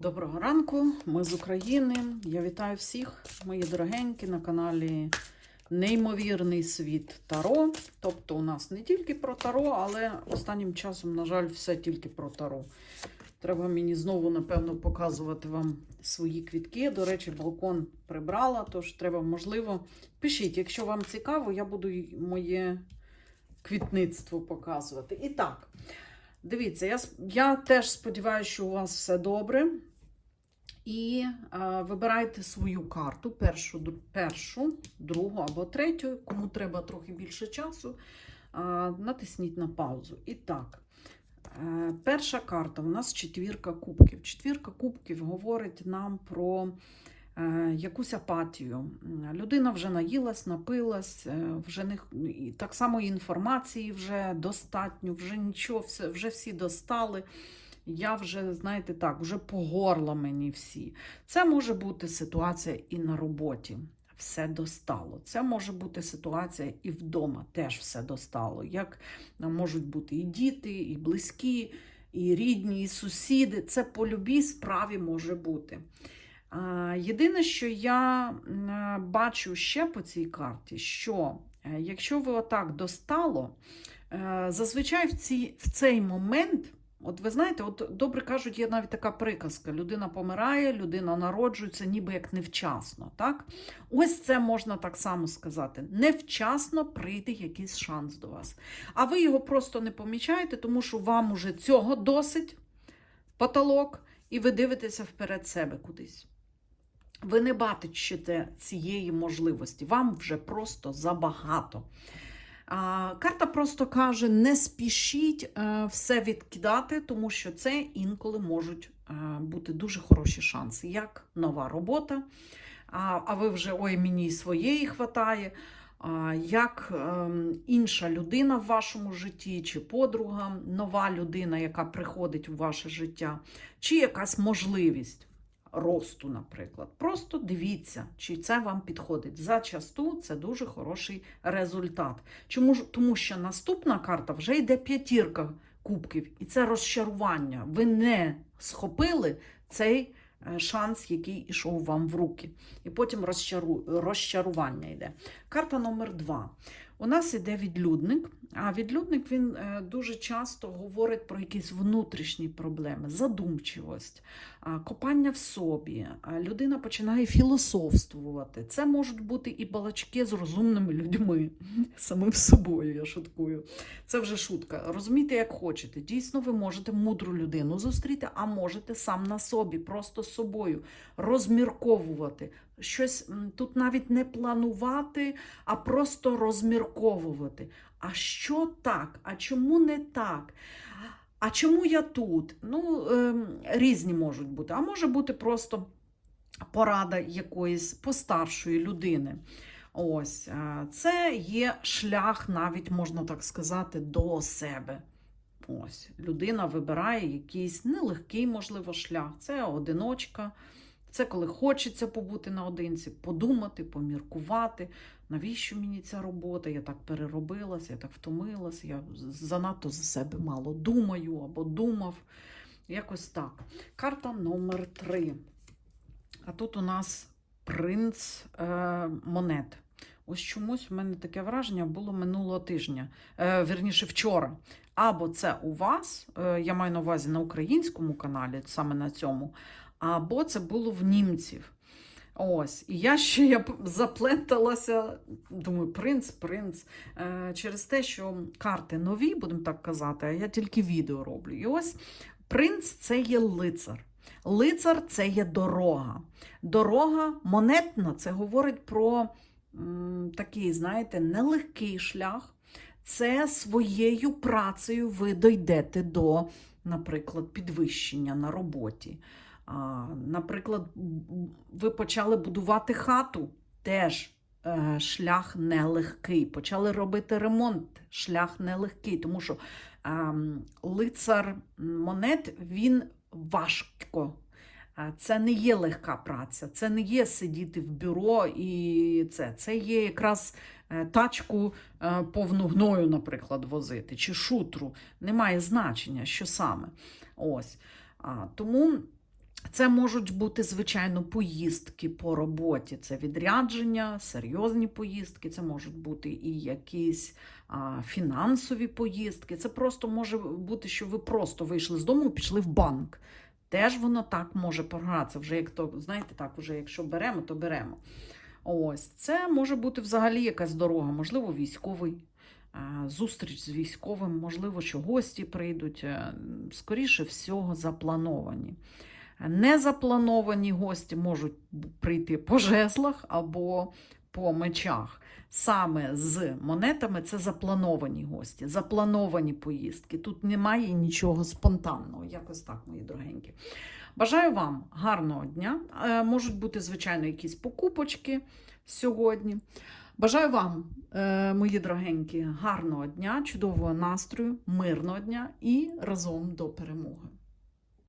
Доброго ранку, ми з України. Я вітаю всіх, мої дорогенькі, на каналі Неймовірний світ Таро. Тобто, у нас не тільки про Таро, але останнім часом, на жаль, все тільки про Таро. Треба мені знову, напевно, показувати вам свої квітки. До речі, балкон прибрала, тож треба, можливо, пишіть, якщо вам цікаво, я буду моє квітництво показувати. І так. Дивіться, я, я теж сподіваюся, що у вас все добре. І е, вибирайте свою карту, першу, першу, другу або третю. Кому треба трохи більше часу, е, натисніть на паузу. І так, е, перша карта у нас четвірка кубків. Четвірка кубків говорить нам про е, якусь апатію. Людина вже наїлась, напилась, вже не так само інформації вже достатньо, вже нічого, вже всі достали. Я вже, знаєте, так, вже по горло мені всі. Це може бути ситуація і на роботі. Все достало. Це може бути ситуація і вдома теж все достало. Як е, можуть бути і діти, і близькі, і рідні, і сусіди. Це по любій справі може бути. Єдине, що я е, бачу ще по цій карті, що е, якщо ви отак достало, зазвичай в, ці, в цей момент, от ви знаєте, от добре кажуть, є навіть така приказка: людина помирає, людина народжується, ніби як невчасно. Так? Ось це можна так само сказати. Невчасно прийде якийсь шанс до вас. А ви його просто не помічаєте, тому що вам уже цього досить потолок, і ви дивитеся вперед себе кудись. Ви не бачите цієї можливості, вам вже просто забагато. Карта просто каже: не спішіть е, все відкидати, тому що це інколи можуть е, бути дуже хороші шанси, як нова робота. А, ви вже ой, мені своєї хватає. Як ем, інша людина в вашому житті, чи подруга, нова людина, яка приходить у ваше життя, чи якась можливість росту, наприклад. Просто дивіться, чи це вам підходить. Зачасту це дуже хороший результат. Чому ж? Тому що наступна карта вже йде п'ятірка кубків, і це розчарування. Ви не схопили цей шанс, який ішов вам в руки. І потім розчару... розчарування йде. Карта номер два. У нас іде відлюдник, а відлюдник він е, дуже часто говорить про якісь внутрішні проблеми, задумчивость, копання в собі. Людина починає філософствувати. Це можуть бути і балачки з розумними людьми, самим собою, я шуткую. Це вже шутка. Розумійте, як хочете. Дійсно, ви можете мудру людину зустріти, а можете сам на собі, просто собою розмірковувати. Щось тут навіть не планувати, а просто розмірковувати. А що так? А чому не так? А чому я тут? Ну, ем, різні можуть бути. А може бути просто порада якоїсь постаршої людини. Ось е, це є шлях, навіть можна так сказати, до себе. Ось людина вибирає якийсь нелегкий, можливо, шлях. Це одиночка. Це коли хочеться побути наодинці, подумати, поміркувати, навіщо мені ця робота? Я так переробилася, я так втомилася, я занадто за себе мало думаю або думав. Якось так. Карта номер три. А тут у нас принц е, монет. Ось чомусь в мене таке враження було минулого тижня, е, вірніше вчора. Або це у вас, е, я маю на увазі на українському каналі, саме на цьому, або це було в німців. Ось, і я ще я запленталася, думаю, принц, принц, е, через те, що карти нові, будемо так казати, а я тільки відео роблю. І ось принц це є лицар. Лицар це є дорога. Дорога монетна це говорить про такий, знаєте, нелегкий шлях. Це своєю працею ви дойдете до, наприклад, підвищення на роботі. Наприклад, ви почали будувати хату, теж е, шлях нелегкий. Почали робити ремонт, шлях нелегкий, тому що ем, лицар монет він важко. Це не є легка праця, це не є сидіти в бюро і це. Це є якраз е, тачку е, повну гною, наприклад, возити, чи шутру. Немає значення, що саме. Ось. Тому Це можуть бути, звичайно, поїздки по роботі. Це відрядження, серйозні поїздки, це можуть бути і якісь а, фінансові поїздки. Це просто може бути, що ви просто вийшли з дому і пішли в банк. Теж воно так може програтися. Вже як то, знаєте, так, вже якщо беремо, то беремо. Ось це може бути взагалі якась дорога, можливо, військовий. е, Зустріч з військовим, можливо, що гості прийдуть, е, скоріше всього, заплановані. Незаплановані гості можуть прийти по жезлах або по мечах. Саме з монетами це заплановані гості, заплановані поїздки. Тут немає нічого спонтанного. Якось так, мої дорогенькі. Бажаю вам гарного дня. Е, Можуть бути, звичайно, якісь покупочки сьогодні. Бажаю вам, е, мої дорогенькі, гарного дня, чудового настрою, мирного дня і разом до перемоги.